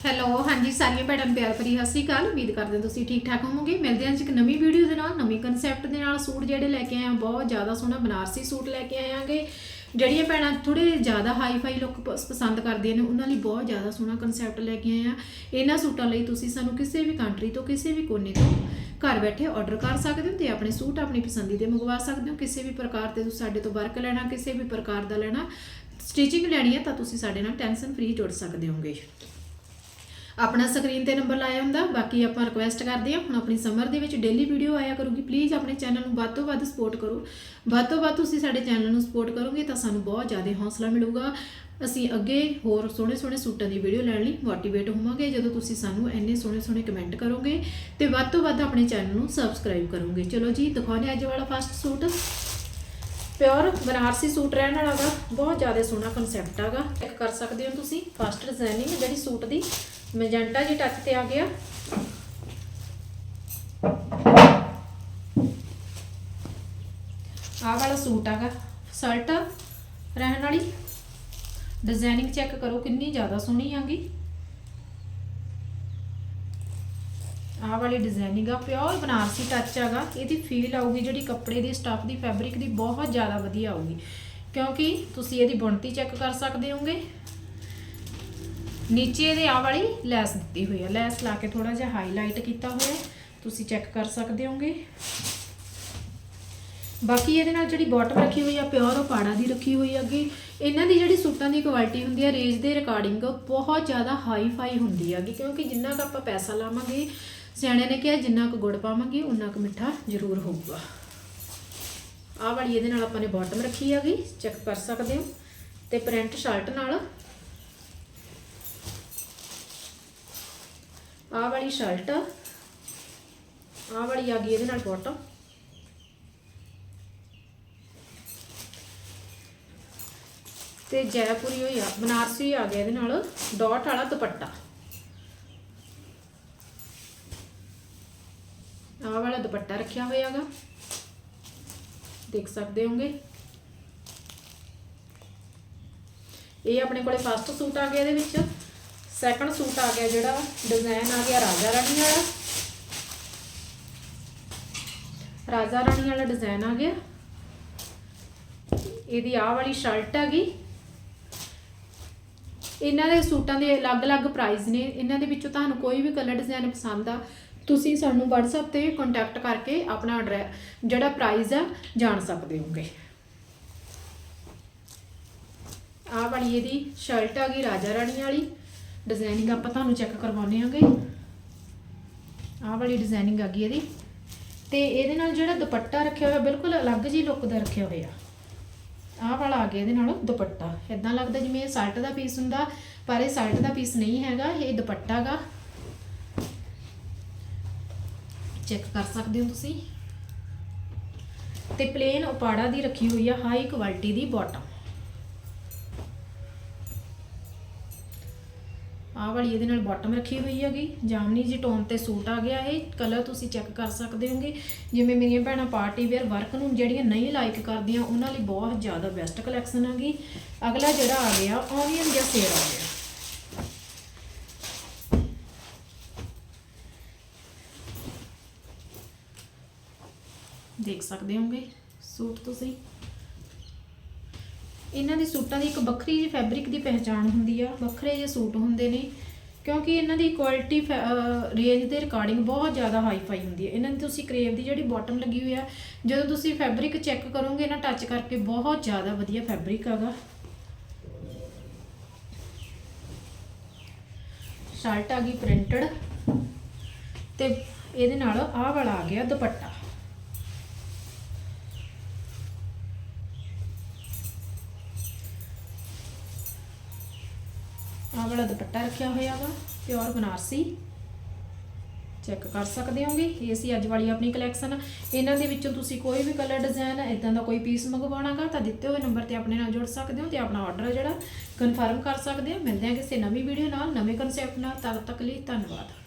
Hello, ਹਾਂਜੀ, ਸਾਰੀਆਂ ਭੈਣਾਂ ਨੂੰ ਪਿਆਰ ਭਰੀ ਸਤਿ ਸ਼੍ਰੀ ਅਕਾਲ। ਉਮੀਦ ਕਰਦੇ ਹਾਂ ਤੁਸੀਂ ਠੀਕ ਠਾਕ ਹੋਵੋਗੇ। ਮਿਲਦੇ ਹਾਂ ਜੀ ਇੱਕ ਨਵੀਂ ਵੀਡੀਓ ਦੇ ਨਾਲ, ਨਵੀਂ ਕਨਸੈਪਟ ਦੇ ਨਾਲ। ਸੂਟ ਜਿਹੜੇ ਲੈ ਕੇ ਆਏ ਹਾਂ, ਬਹੁਤ ਜ਼ਿਆਦਾ ਸੋਹਣਾ ਬਨਾਰਸੀ ਸੂਟ ਲੈ ਕੇ ਆਏ ਜਿਹੜੀਆਂ ਭੈਣਾਂ ਥੋੜੇ ਜ਼ਿਆਦਾ ਹਾਈ ਫਾਈ ਲੁੱਕ ਪਸੰਦ ਕਰਦੀਆਂ ਨੇ, ਉਹਨਾਂ ਲਈ ਬਹੁਤ ਜ਼ਿਆਦਾ ਸੋਹਣਾ ਕਨਸੈਪਟ ਲੈ ਕੇ ਆਏ ਆ ਇਹਨਾਂ ਸੂਟਾਂ ਲਈ ਤੁਸੀਂ ਸਾਨੂੰ ਕਿਸੇ ਵੀ ਕੰਟਰੀ ਤੋਂ, ਕਿਸੇ ਵੀ ਕੋਨੇ ਤੋਂ ਘਰ ਬੈਠੇ ਆਰਡਰ ਕਰ ਸਕਦੇ ਹੋ ਤੇ ਆਪਣੇ ਸੂਟ ਆਪਣੀ ਪਸੰਦੀ ਦੇ ਮੰਗਵਾ ਸਕਦੇ ਹੋ। ਕਿਸੇ ਵੀ ਪ੍ਰਕਾਰ ਤੇ ਤੁਸੀਂ ਸਾਡੇ ਤੋਂ ਵਰਕ ਲੈਣਾ, ਕਿਸੇ ਵੀ ਪ੍ਰਕਾਰ ਦਾ ਲੈਣਾ ਸਟਿਚਿੰਗ ਲੈਣੀ ਹੈ ਤਾਂ ਤੁਸੀਂ ਸਾਡੇ ਨਾਲ ਟੈਨਸ਼ਨ ਫ੍ਰੀ ਜੁੜ ਸਕਦੇ ਹੋਗੇ ਆਪਣਾ ਸਕਰੀਨ ਤੇ ਨੰਬਰ ਲਾਇਆ ਹੁੰਦਾ, ਬਾਕੀ ਆਪਾਂ ਰਿਕੁਐਸਟ ਕਰਦੇ ਹਾਂ। ਹੁਣ ਆਪਣੀ ਸਮਰ ਦੇ ਵਿੱਚ ਡੇਲੀ ਵੀਡੀਓ ਆਇਆ ਕਰੂਗੀ। ਪਲੀਜ਼ ਆਪਣੇ ਚੈਨਲ ਨੂੰ ਵੱਧ ਤੋਂ ਵੱਧ ਸਪੋਰਟ ਕਰੋ। ਵੱਧ ਤੋਂ ਵੱਧ ਤੁਸੀਂ ਸਾਡੇ ਚੈਨਲ ਨੂੰ ਸਪੋਰਟ ਕਰੋਗੇ ਤਾਂ ਸਾਨੂੰ ਬਹੁਤ ਜ਼ਿਆਦਾ ਹੌਸਲਾ ਮਿਲੂਗਾ। ਅਸੀਂ ਅੱਗੇ ਹੋਰ ਸੋਹਣੇ ਸੋਹਣੇ ਸੂਟਾਂ ਦੀ ਵੀਡੀਓ ਲੈਣ ਲਈ ਮੋਟੀਵੇਟ ਹੋਵਾਂਗੇ। ਜਦੋਂ ਤੁਸੀਂ ਸਾਨੂੰ ਇੰਨੇ ਸੋਹਣੇ ਸੋਹਣੇ ਕਮੈਂਟ ਕਰੋਗੇ ਤੇ ਵੱਧ ਤੋਂ ਵੱਧ ਆਪਣੇ ਚੈਨਲ ਨੂੰ ਸਬਸਕ੍ਰਾਈਬ ਕਰੋਗੇ। ਚਲੋ ਜੀ, ਦਿਖਾਉਂਦੇ ਅੱਜ ਵਾਲਾ first suit. Pure Banarasi suit ਰਹਿਣ ਵਾਲਾ ਵਾ ਬਹੁਤ ਜ਼ਿਆਦਾ ਸੋਹਣਾ ਕਨਸੈਪਟ ਹੈਗਾ ਚੈੱਕ ਕਰ ਸਕਦੇ ਹੋ ਤੁਸੀਂ। ਫਸਟ ਡਿਜ਼ਾਈਨਿੰਗ ਜਿਹੜੀ ਸੂਟ ਦੀ। ਮੈਜੈਂਟਾ ਜੀ ਟੱਚ ਤੇ ਆ ਗਿਆ। ਆਹ ਵਾਲਾ ਸੂਟ ਹੈਗਾ ਸ਼ਰਟ ਰਹਿਣ ਵਾਲੀ। ਡਿਜ਼ਾਈਨਿੰਗ ਚੈੱਕ ਕਰੋ ਕਿੰਨੀ ਜ਼ਿਆਦਾ ਸੋਹਣੀ ਆਗੀ। ਆਹ ਵਾਲੀ ਡਿਜ਼ਾਈਨਿੰਗ ਆ ਪਿਓਰ ਬਨਾਰਸੀ ਟੱਚ ਹੈਗਾ ਇਹਦੀ ਫੀਲ ਆਊਗੀ ਜਿਹੜੀ ਕੱਪੜੇ ਦੀ ਸਟੱਫ ਦੀ ਫੈਬਰਿਕ ਦੀ ਬਹੁਤ ਜ਼ਿਆਦਾ ਵਧੀਆ ਆਊਗੀ। ਕਿਉਂਕਿ ਤੁਸੀਂ ਇਹਦੀ ਬੁਣਤੀ ਚੈੱਕ ਕਰ ਸਕਦੇ ਹੋਗੇ। ਨੀਚੇ ਇਹਦੇ ਆਹ ਵਾਲੀ ਲੈਸ ਦਿੱਤੀ ਹੋਈ ਹੈ ਲੈਸ ਲਾ ਕੇ ਥੋੜਾ ਜਿਹਾ ਹਾਈਲਾਈਟ ਕੀਤਾ ਹੋਇਆ। ਤੁਸੀਂ ਚੈੱਕ ਕਰ ਸਕਦੇ ਹੋਗੇ। ਬਾਕੀ ਇਹਦੇ ਨਾਲ ਜਿਹੜੀ ਬਾਟਮ ਰੱਖੀ ਹੋਈ ਆ ਪਿਓਰ ਉਹ ਪਾੜਾ ਦੀ ਰੱਖੀ ਹੋਈ ਆ ਅੱਗੇ। ਇਹਨਾਂ ਦੀ ਜਿਹੜੀ ਸੂਟਾਂ ਦੀ ਕੁਆਲਿਟੀ ਹੁੰਦੀ ਆ ਰੇਂਜ ਦੇ ਰਿਕਾਰਡਿੰਗ ਬਹੁਤ ਜ਼ਿਆਦਾ ਹਾਈ ਫਾਈ ਹੁੰਦੀ ਹੈਗੀ ਕਿਉਂਕਿ ਜਿੰਨਾ ਕੁ ਆਪਾਂ ਪੈਸਾ ਲਾਵਾਂਗੇ ਸਿਆਣੇ ਨੇ ਕਿਹਾ ਜਿੰਨਾ ਕੁ ਗੁੜ ਪਾਵਾਂਗੇ ਉਨਾ ਕੁ ਮਿੱਠਾ ਜ਼ਰੂਰ ਹੋਊਗਾ। ਆਹ ਵਾਲੀ ਇਹਦੇ ਨਾਲ ਆਪਾਂ ਨੇ ਬਾਟਮ ਰੱਖੀ ਹੈਗੀ ਚੈੱਕ ਕਰ ਸਕਦੇ ਹੋ। ਤੇ ਪ੍ਰਿੰਟ ਸ਼ਰਟ ਨਾਲ ਆਹ ਵਾਲੀ ਸ਼ਰਟ, ਆਹ ਵਾਲੀ ਆ ਗਈ ਇਹਦੇ ਨਾਲ ਬਾਟਮ ਤੇ ਜੈਪੁਰੀ ਹੋਈ ਆ, ਬਨਾਰਸੀ ਆ ਗਿਆ ਇਹਦੇ ਨਾਲ, ਡਾਟ ਵਾਲਾ ਦੁਪੱਟਾ। ਆਹ ਵਾਲਾ ਦੁਪੱਟਾ ਰੱਖਿਆ ਹੋਇਆਗਾ ਦੇਖ ਸਕਦੇ ਹੋਗੇ ਇਹ ਆਪਣੇ ਕੋਲੇ ਫਸਟ ਸੂਟ ਆ ਗਿਆ ਇਹਦੇ ਵਿੱਚ। ਸੈਕੰਡ ਸੂਟ ਆ ਗਿਆ ਜਿਹੜਾ ਡਿਜ਼ਾਈਨ ਆ ਗਿਆ ਰਾਜਾ ਰਾਣੀ ਵਾਲਾ। ਰਾਜਾ ਰਾਣੀ ਵਾਲਾ ਡਿਜ਼ਾਈਨ ਆ ਗਿਆ। ਇਹਦੀ ਆਹ ਵਾਲੀ ਸ਼ਰਟ ਹੈਗੀ ਇਹਨਾਂ ਦੇ ਸੂਟਾਂ ਦੇ ਅਲੱਗ-ਅਲੱਗ ਪ੍ਰਾਈਸ ਨੇ। ਇਹਨਾਂ ਦੇ ਵਿੱਚੋਂ ਤੁਹਾਨੂੰ ਕੋਈ ਵੀ ਕਲਰ ਡਿਜ਼ਾਈਨ ਪਸੰਦ ਆ, ਤੁਸੀਂ ਸਾਨੂੰ WhatsApp ਤੇ ਕੰਟੈਕਟ ਕਰਕੇ ਆਪਣਾ ਐਡਰੈਸ ਜਿਹੜਾ ਪ੍ਰਾਈਸ ਆ, ਜਾਣ ਸਕਦੇ ਹੋਗੇ। ਆਹ ਵਾਲੀ ਇਹਦੀ ਸ਼ਰਟ ਆ ਗਈ ਰਾਜਾ ਰਾਣੀ ਵਾਲੀ। ਡਿਜ਼ਾਈਨਿੰਗ ਆਪਾਂ ਤੁਹਾਨੂੰ ਚੈੱਕ ਕਰਵਾਉਣੇ ਆਂਗੇ ਆਹ ਵਾਲੀ ਡਿਜ਼ਾਈਨਿੰਗ ਆ ਗਈ ਇਹਦੀ। ਤੇ ਇਹਦੇ ਨਾਲ ਜਿਹੜਾ ਦੁਪੱਟਾ ਰੱਖਿਆ ਹੋਇਆ, ਬਿਲਕੁਲ ਅਲੱਗ ਜੀ ਲੁੱਕ ਦਾ ਰੱਖਿਆ ਹੋਇਆ। ਆਹ ਵਾਲਾ ਆ ਗਿਆ ਇਹਦੇ ਨਾਲ ਦੁਪੱਟਾ। ਇਦਾਂ ਲੱਗਦਾ ਜਿਵੇਂ ਇਹ ਸ਼ਰਟ ਦਾ ਪੀਸ ਹੁੰਦਾ, ਪਰ ਇਹ ਸਾਲਟ ਦਾ ਪੀਸ ਨਹੀਂ ਹੈਗਾ, ਇਹ ਦੁਪੱਟਾ ਗਾ। ਚੈੱਕ ਕਰ ਸਕਦੇ ਹੋ ਤੁਸੀਂ। ਤੇ ਪਲੇਨ ਉਪਾੜਾ ਦੀ ਰੱਖੀ ਹੋਈ ਆ ਹਾਈ ਕੁਆਲਿਟੀ ਦੀ ਬਾਟਮ ਆਹ ਵਾਲੀ ਇਹਦੇ ਨਾਲ ਬਾਟਮ ਰੱਖੀ ਹੋਈ ਹੈਗੀ। ਜਾਮਨੀ ਜੀ ਟੋਨ ਤੇ ਸੂਟ ਆ ਗਿਆ ਇਹ। ਕਲਰ ਤੁਸੀਂ ਚੈੱਕ ਕਰ ਸਕਦੇ ਹੋਗੇ। ਜਿਵੇਂ ਮੇਰੀਆਂ ਭੈਣਾਂ ਪਾਰਟੀ ਵੇਅਰ ਵਰਕ ਨੂੰ ਜਿਹੜੀਆਂ ਨਹੀਂ ਲਾਈਕ ਕਰਦੀਆਂ, ਉਹਨਾਂ ਲਈ ਬਹੁਤ ਜ਼ਿਆਦਾ ਬੈਸਟ ਕਲੈਕਸ਼ਨ ਹੈਗੀ। ਅਗਲਾ ਜਿਹੜਾ ਆ ਗਿਆ ਔਨੀਅਨ ਜਾਂ ਸੇਰ ਆ ਗਿਆ। ਦੇਖ ਸਕਦੇ ਹੋਗੇ? ਸੂਟ ਤੁਸੀਂ? ਇਹਨਾਂ ਦੀ ਸੂਟਾਂ ਦੀ ਇੱਕ ਵੱਖਰੀ ਜਿਹੀ ਫੈਬਰਿਕ ਦੀ ਪਹਿਚਾਣ ਹੁੰਦੀ ਆ, ਵੱਖਰੇ ਜਿਹੇ ਸੂਟ ਹੁੰਦੇ ਨੇ, ਕਿਉਂਕਿ ਇਹਨਾਂ ਦੀ ਕੁਆਲਿਟੀ ਰੇਂਜ ਦੇ ਰਿਕਾਰਡਿੰਗ ਬਹੁਤ ਜ਼ਿਆਦਾ ਹਾਈ ਫਾਈ ਹੁੰਦੀ ਹੈ ਇਹਨਾਂ ਦੀ ਤੁਸੀਂ ਕਰੇਵ ਦੀ ਜਿਹੜੀ ਬਾਟਮ ਲੱਗੀ ਹੋਈ ਆ, ਜਦੋਂ ਤੁਸੀਂ ਫੈਬਰਿਕ ਚੈੱਕ ਕਰੋਗੇ ਨਾ ਟੱਚ ਕਰਕੇ ਬਹੁਤ ਜ਼ਿਆਦਾ ਵਧੀਆ ਫੈਬਰਿਕ ਹੈਗਾ। ਸ਼ਰਟ ਆ ਗਈ ਪ੍ਰਿੰਟਡ ਤੇ ਇਹਦੇ ਨਾਲ ਆਹ ਵਾਲਾ ਆ ਗਿਆ ਦੁਪੱਟਾ। ਦੁਪੱਟਾ ਰੱਖਿਆ ਹੋਇਆ ਵਾ ਪਿਓਰ ਬਨਾਰਸੀ ਚੈੱਕ ਕਰ ਸਕਦੇ ਹੋਗੇ। ਇਹ ਸੀ ਅੱਜ ਵਾਲੀ ਆਪਣੀ ਕਲੈਕਸ਼ਨ ਇਹਨਾਂ ਦੇ ਵਿੱਚੋਂ ਤੁਸੀਂ ਕੋਈ ਵੀ ਕਲਰ ਡਿਜ਼ਾਈਨ ਇਦਾਂ ਦਾ ਕੋਈ ਪੀਸ ਮੰਗਵਾਉਣਾਗਾ ਤਾਂ ਦਿੱਤੇ ਹੋਏ ਨੰਬਰ ਤੇ ਆਪਣੇ ਨਾਲ ਜੁੜ ਸਕਦੇ ਹੋ ਤੇ ਆਪਣਾ ਆਰਡਰ ਜਿਹੜਾ ਕਨਫਰਮ ਕਰ ਸਕਦੇ ਹੋ। ਮਿਲਦੇ ਹਾਂ ਕਿਸੇ ਨਵੀਂ ਵੀਡੀਓ ਨਾਲ, ਨਵੇਂ ਕਨਸੈਪਟ ਨਾਲ। ਤਦ ਤੱਕ ਲਈ ਧੰਨਵਾਦ।